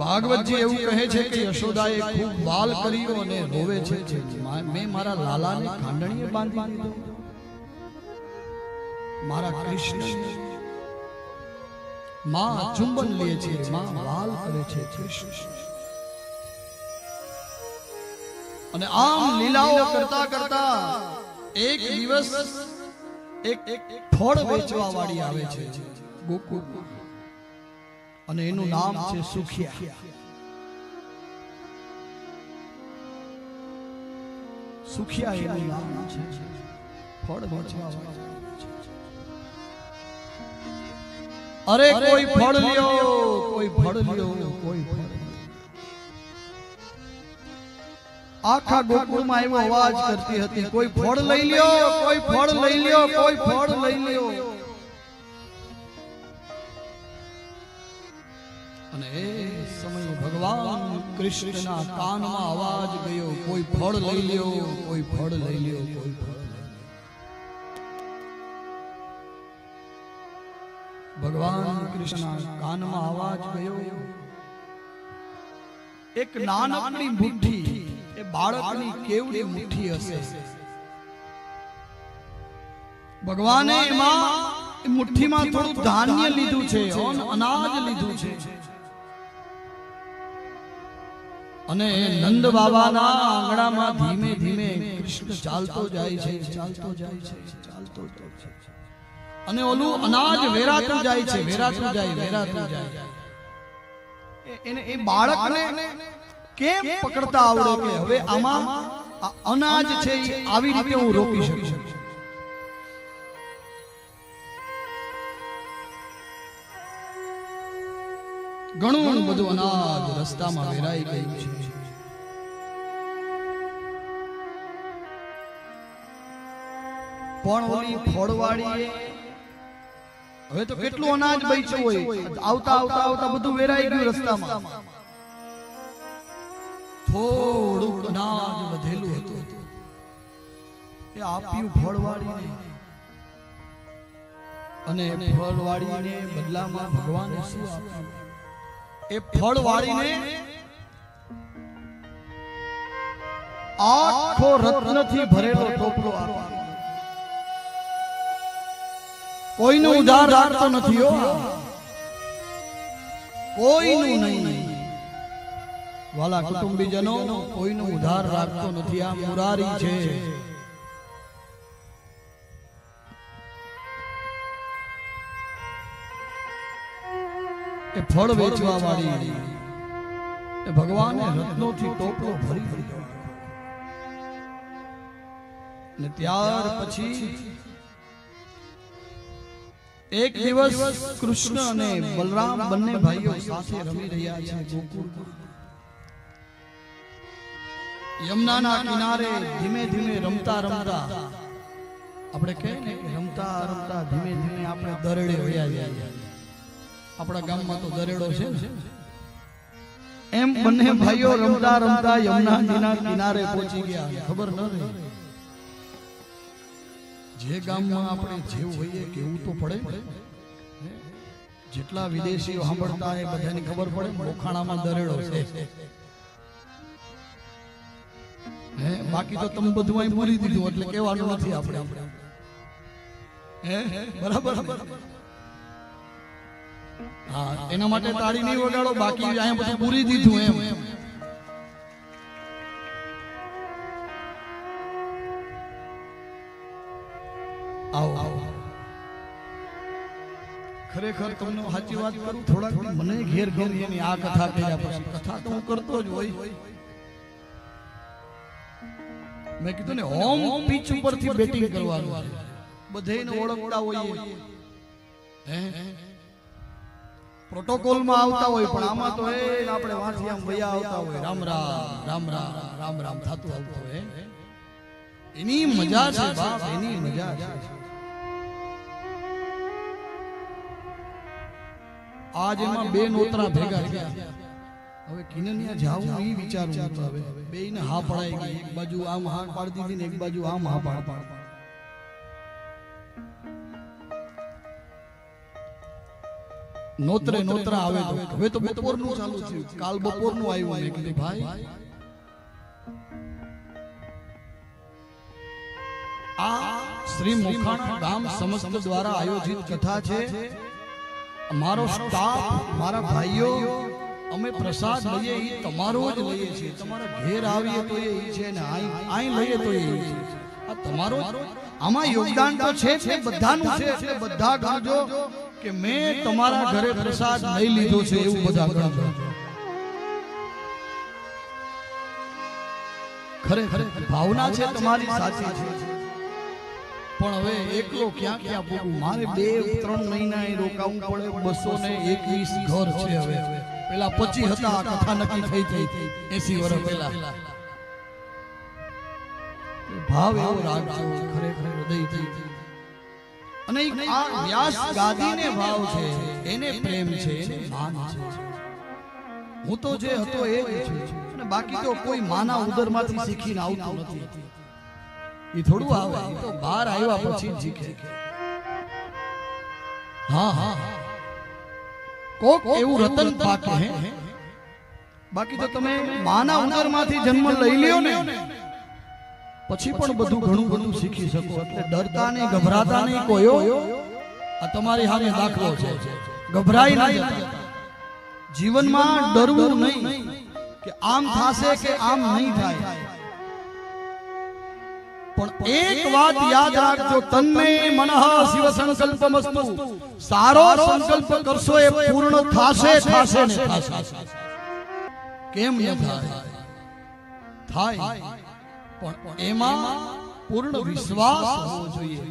ભાગવતજી એવું કહે છે કે યશોદાએ ખૂબ બાલ કર્યો અને રોવે છે. મેં મારા લાલાને ખાંડણીએ બાંધી દીધો. મારા કૃષ્ણમાં ચુંબન લે છે. માં બાલ કરે છે. કૃષ્ણ અને આમ લીલાઓ કરતા કરતા એક દિવસ એક એક ફળ વેચવા વાળી આવે છે. ગોકુળ. અને એનું નામ છે સુખિયા. સુખિયા એનું નામ છે. ફળ વેચવા અરે કોઈ ફળ લ્યો કોઈ ફળ લ્યો કોઈ ફળ આખા ગોકુળમાં એવો અવાજ કરતી હતી કોઈ ફળ લઈ લ્યો કોઈ ફળ લઈ લ્યો કોઈ ફળ લઈ લ્યો. અને એ સમયે ભગવાન કૃષ્ણના કાનમાં અવાજ ગયો, કોઈ ફળ લઈ લ્યો, કોઈ ફળ લઈ લ્યો, કોઈ ફળ ભગવાન કૃષ્ણના કાનમાં અવાજ ગયો. એક નાનકડી મુઠ્ઠી, એ બાળકની કેવડી મુઠ્ઠી હશે. ભગવાને એમાં મુઠ્ઠીમાં થોડું ધાન્ય લીધું છે અનાજ લીધું છે. અને નંદ બાબાના આંગણામાં ધીમે ધીમે કૃષ્ણ ચાલતો જાય છે ચાલતો જાય છે ચાલતો જાય છે. અને ઓલું અનાજ વેરાતું જાય છે વેરાતું જાય વેરાતું જાય. એને એ બાળકને કેમ પકડતા આવડે કે હવે આમાં અનાજ છે આવી રીતે હું રોકી શકું? ઘણું બધું અનાજ રસ્તામાં વેરાઈ ગયું છે. પણ ઓલી ફળવાળી હવે તો કેટલું અનાજ બચ્યું હોય. આવતા આવતા આવતા બધું વેરાઈ ગયું રસ્તામાં. થોડું અનાજ વધેલું હતું. એ આપ્યું ફળવાળીને. અને ફળવાળીને બદલામાં ભગવાને શું આપ્યું? એ ફળ વાળીને આખો રત્નથી ભરેલો ટોપલો કોઈનું ઉધાર રાખતો નથી હો. કોઈનું નહીં. વાલા કુટુંબીજનો કોઈનું ઉધાર રાખતો નથી. આ મુરારી છે. એ ફળ વેચવા વાળી. એ ભગવાને રત્નોથી ટોપલો ભરી દીધો. ને ત્યાર પછી એક દિવસ કૃષ્ણ અને બલરામ બંને ભાઈઓ સાથે રમી રહ્યા છે ગોકુળ યમુનાના કિનારે ધીમે ધીમે રમતા રમતા આપણે કહે ને કે રમતા રમતા ધીમે ધીમે આપણે દરડે વયા જાય આપણા ગામમાં તો દરેડો છે. એમ બંને ભાઈઓ રમતા રમતા યમુનાજીના કિનારે પહોંચી ગયા. ખબર ન રહી. જે ગામમાં આપણે જેવું હોઈએ કેવું તો પડે? જેટલા વિદેશીઓ સાંભળતા એ બધાને ખબર પડે. મોખાણામાં દરેડો છે. હે, બાકી તો તમે બધું અહીં બોલી દીધું, એટલે કહેવાનું નથી આપણે. હે, બરાબર? હા એના માટે તાળી નહીં વગાડો બાકી અહીંયા બધું પૂરી દીધું એમ. આવો આવો ખરેખર તમને સાચી વાત કરું થોડાક મને ઘેર ઘેર એની આ કથા કહ્યા પછી. કથા તો હું કરતો જ હોય. મેં કીધું ને હોમ પીચ ઉપરથી બેટિંગ કરવાનું. બધે ઓળખતા હોઈએ. હે? પ્રોટોકોલમાં આવતા હોય પણ આમાં તો એ આપણે વાંચી આમ વયા આવતા હોય. રામ રામ રામ રામ રામ રામ થતું આવતું હોય. એની મજા છે બાપ એની મજા છે. આજ એમાં બે નોતરા ભેગા થયા. હવે કિનનિયા જાવું એ વિચારું હવે. બેયને હા પડાઈ ગઈ એક બાજુ આમ હા પાડી દીધી ને એક બાજુ આમ હા પાડ પાડ નોતરે નોતરા આવે હવે તો બપોરનું ચાલુ થયું. કાલ બપોરનું આવ્યું મેં કીધું ભાઈ. આ શ્રી મુખાણા ગામ સમસ્ત દ્વારા આયોજિત કથા છે. મારો સ્ટાફ મારા ભાઈઓ અમે પ્રસાદ લઈએ એ તમારો જ લઈએ છીએ. તમારા ઘેર આવીએ તો એ છે ને અહીં લઈએ તો એ છે આ તમારો આમાં યોગદાન તો છે તે બધાનું છે એટલે બધા ગણજો કે મેં તમારા ઘરે પ્રસાદ લઈ લીધો છે એવું બધા ગણજો. ખરેખર ભાવના છે તમારી સાચી છે. પણ હવે એકલો ક્યાં ક્યાં પૂરું મારે બે ત્રણ મહિના એ રોકાવું પડે બસો ને એકવીસ ઘર છે હવે. પેલા પચી હતા કથા નક્કી થઈ થઈ એસી વર્ષ પહેલા. ભાવ એવો રાખજો. ખરેખર હૃદયથી. અને આ વ્યાસ ગાદીને ભાવ છે. એને પ્રેમ છે એને માન છે. હું તો જે હતો એ જ છું. અને બાકી તો કોઈ માના ઉદરમાંથી શીખીને આવતું નથી. એ થોડું આવે. તો બહાર આવ્યા પછી શીખે. હા હા કોક એવું રતન પાકે હે? બાકી તો તમે માના ઉદરમાંથી જન્મ લઈ લ્યો ને. પછી પણ બધું ઘણું બધું શીખી શકો. એટલે ડરતા નહીં ગભરાતા નહીં કોયો આ તમારી સામે દાખલો છે. ગભરાઈ નહીં જીવનમાં ડરવું નહીં. કે આમ થાશે કે આમ નહીં થાય. પણ એક વાત યાદ રાખજો તન્મે મનઃ શિવ સંકલ્પમસ્તુ. સારો સંકલ્પ કરશો એ પૂર્ણ થાશે થાશે ને થાશે. કેમ ન થાય? થાય. પણ એમાં પૂર્ણ વિશ્વાસ હોવો જોઈએ.